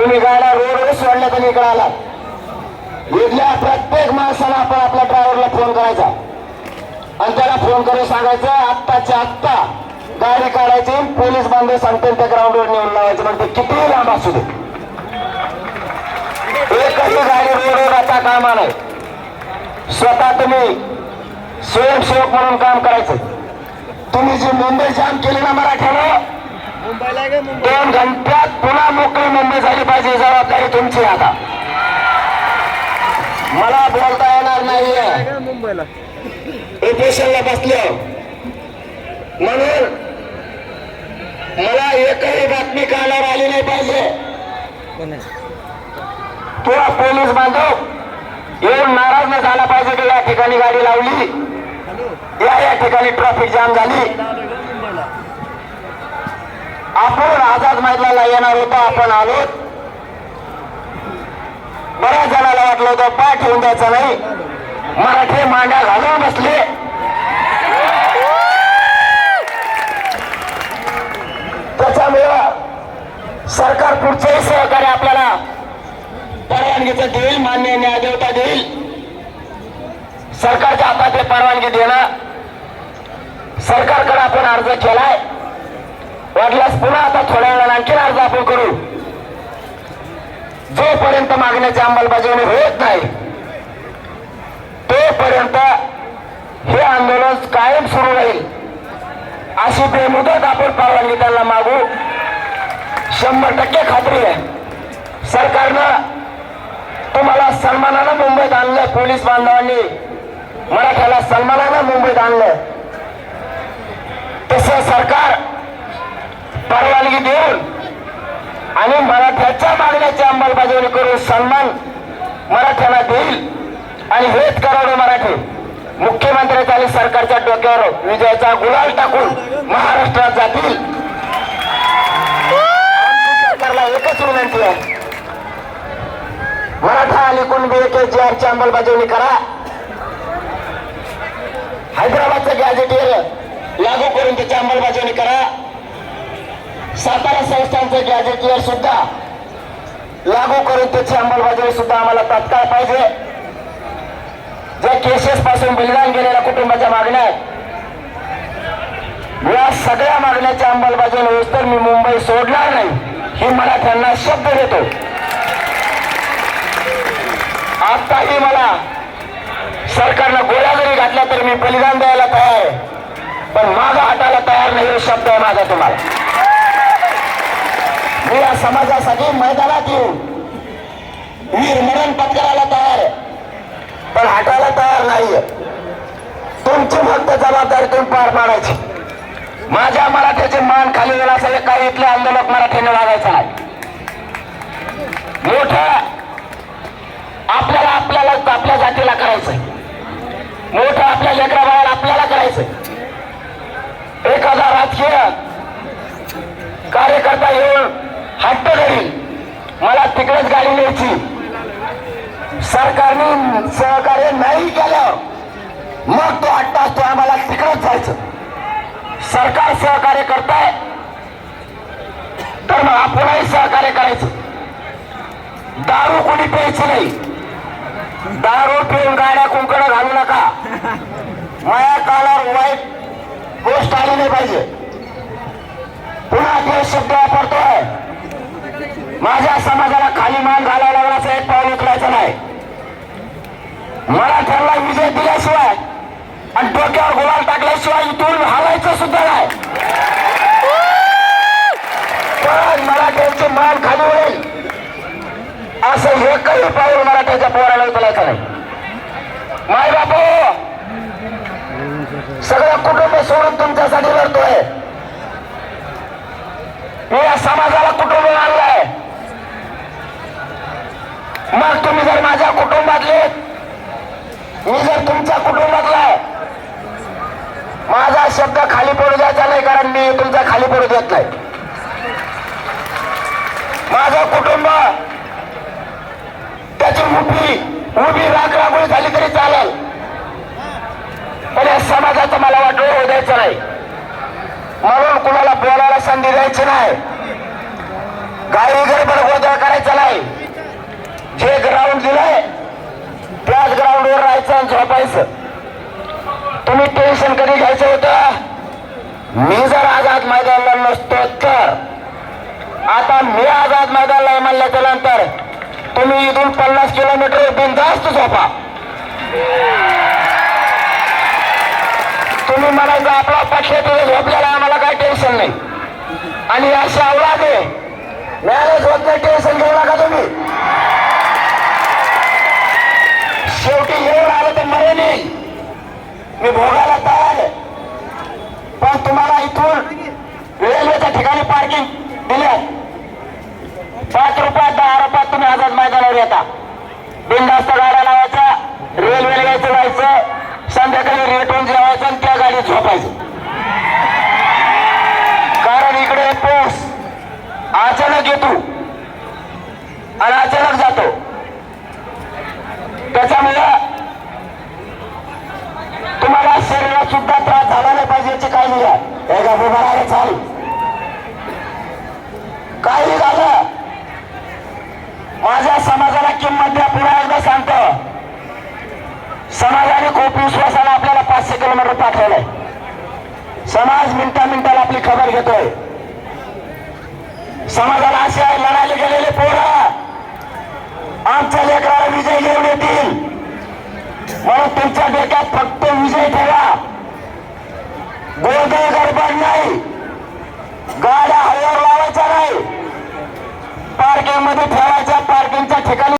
तुम्ही गाड्या रोडवर सोडल्या तुम्ही इकडे आला इथल्या प्रत्येक माणसाला आपण आपल्या ड्रायव्हरला फोन करायचा. आणि त्याला फोन करून सांगायचं आत्ताच्या आत्ता गाडी काढायची पोलीस बांधव सांगते त्या ग्राउंडवर नेऊन लावायचं म्हणजे कितीही लांब असू दे. एकही गाडी रोडवर आता कामा नाही स्वतः तुम्ही स्वयंसेवक म्हणून काम करायचं. तुम्ही जी मुंबई जाम केली ना मराठ्यानं मुंबईला आहे का मुंबई दोन घंट्यात पुन्हा मोकळी मुंबई झाली पाहिजे जबाबदारी तुमची आता. मला बोलता येणार नाहीये. मुंबईला उपोषणला बसलो. म्हणून मला एकही बातमी कानावर आली नाही पाहिजे. किंवा पोलीस बांधव. येऊन नाराज न झाला पाहिजे की या ठिकाणी गाडी लावली. या या ठिकाणी ट्रॅफिक जाम झाली. आपण आझाद मैदानाला येणार होतो आपण आलो. बऱ्याच जणाला वाटलं होतं पाय ठेवून द्यायचा नाही. मराठी मांड्या घालून बसले. त्याच्यामुळं सरकार पुढचंही सहकार्य आपल्याला परवानगीचं देईल मान्य न्यायदेवता देईल. सरकारच्या हातात परवानगी देणं. सरकारकडे आपण अर्ज केलाय. वाटल्यास पुन्हा आता थोड्या वेळाने आणखी अर्ज आपण करू. जोपर्यंत मागण्याची अंमलबजावणी होत नाही तोपर्यंत हे आंदोलन कायम सुरू राहील. अशी बेमुदत आपण परवानगी त्यांना मागू. शंभर टक्के खात्री आहे. सरकारनं तुम्हाला सन्मानानं मुंबईत आणलं पोलीस बांधवांनी. मराठ्याला सन्मानानं मुंबईत आणलं तसं सरकार परवानगी देऊन आणि मराठ्याच्या मागण्याची अंमलबजावणी करून सन्मान मराठ्याला देईल. आणि हेच करावडे मराठी. मुख्यमंत्र्याच्या आणि सरकारच्या डोक्यावर विजयाचा गुलाल टाकून महाराष्ट्रात जातील. सरकारला एकच विनंती आहे. मराठा आणि कुणबी के जी आरची अंमलबजावणी करा. हैदराबादचं गॅजेटियर लागू करून त्याची अंमलबजावणी सातारा संस्थांचे गॅजेटियर सुद्धा लागू करून त्याची अंमलबजावणी सुद्धा आम्हाला तात्काळ पाहिजे. ज्या केसेस पासून बलिदान गेलेल्या कुटुंबाच्या मागण्या आहेत या सगळ्या मागण्याच्या अंमलबजावणी होईस तर मी मुंबई सोडणार नाही हे मराठ्यांना शब्द देतो. आताही मला सरकारनं गोळ्या जरी घातल्या तर मी बलिदान द्यायला तयार आहे पण माझा हाताला तयार नाही हे शब्द आहे माझा तुम्हाला. समाजासाठी मैदानात येऊन वीर मरण पत्करायला तयार आहे. पण हटायला तयार नाहीये. तुमची फक्त जबाबदारी तुम्ही पार पाडायची. माझ्या मराठ्याचे मान खाली गेला असेल काही इथले आंदोलक मराठीने लागायचं नाही मोठ आपल्याला आपल्याला आपल्या जातीला करायचंय. मोठं आपल्या लेकराबाहेर आपल्याला करायचंय एखादा राजकीय कार्यकर्ता येऊन हट्ट करील मला तिकडेच गाडी न्यायची सरकारने सहकार्य नाही केलं मग तो हट्ट असतो आम्हाला तिकडेच जायचं. सरकार सहकार्य करताय. तर मग आपणही सहकार्य करायचं. दारू कोणी प्यायची नाही. दारू पिऊन गाड्या कुंकड घालू नका. माया कालावर वाईट गोष्ट आली नाही पाहिजे. पुन्हा ते शब्द वापरतोय. माझ्या समाजाला खाली मान घालायला लागला एक पाऊल उचलायचं नाही. मराठ्यांना विजय दिल्याशिवाय आणि डोक्यावर गुलाल टाकल्याशिवाय इथून हालायचं सुद्धा नाही. पण मराठ्यांचे मान खाली होईल. असं एकही पाऊल मराठ्याच्या पोराला उचलायचं नाही. माय बापू! सगळं कुटुंब सोडून तुमच्यासाठी लढतोय. मी या समाजाला कुटुंब आणलंय मग तुम्ही जर माझ्या कुटुंबातले मी जर तुमच्या कुटुंबातला आहे माझा शब्द खाली पडू द्यायचा नाही कारण मी तुमचा खाली पडू देत नाही. माझं कुटुंब त्याची मुठी उभी राख राखोळी झाली तरी चालेल. पण या समाजाचं मला वाटोळ होऊ द्यायचं नाही. म्हणून कुणाला बोलायला संधी द्यायची नाही. गाडी गरबड गोदळ करायचा नाही. जे ग्राउंड दिलंय त्याच ग्राउंड वर राहायचं आणि झोपायचं. तुम्ही टेन्शन कधी घ्यायचं होतं? मी जर आझाद मैदानला नसतो तर. आता मी आझाद मैदानला म्हणलं म्हणल्याच्या नंतर तुम्ही इथून पन्नास किलोमीटर बिनधास्त झोपा. तुम्ही म्हणायचं आपला पक्ष तिथे झोपलेला आम्हाला काही टेन्शन नाही. आणि अशी आवडा ते मॅरेज होत नाही टेन्शन घेऊ नका तुम्ही शेवटी येऊन आलं तर मरे नाही मी भोगायला तयार आहे पण तुम्हाला इथून रेल्वेच्या ठिकाणी पार्किंग दिल्यात पाच रुपयात दहा रुपयात तुम्ही आझाद मैदानावर येता. बिंदास्त गाड्या लावायच्या रेल्वेला यायचं जायचं संध्याकाळी रेटून जेवायचं आणि त्या गाडीत झोपायचं. कारण इकडे एक पाऊस. अचानक येतो आणि अचानक जातो त्याच्यामुळे तुम्हाला शरीरात सुद्धा त्रास झाला नाही पाहिजे याची काळजी घ्या एका उभा चालू काही झालं माझ्या समाजाला किंमत द्या पुन्हा एकदा सांगतो समाजाने खूप विश्वासाने आपल्याला पाचशे किलोमीटर पाठवलंय समाज मिनिटा मिनिटाला आपली खबर घेतोय. समाजाला असे आहे लढायला गेलेले पोरं. आमच्या लेकराला विजय घेऊन येतील. म्हणून तुमच्या डोक्यात फक्त विजय ठेवा. गोंधळ गडबड नाही. गाड्या हवेवर लावायच्या नाही. पार्किंगमध्ये ठेवायच्या पार्किंगच्या ठिकाणी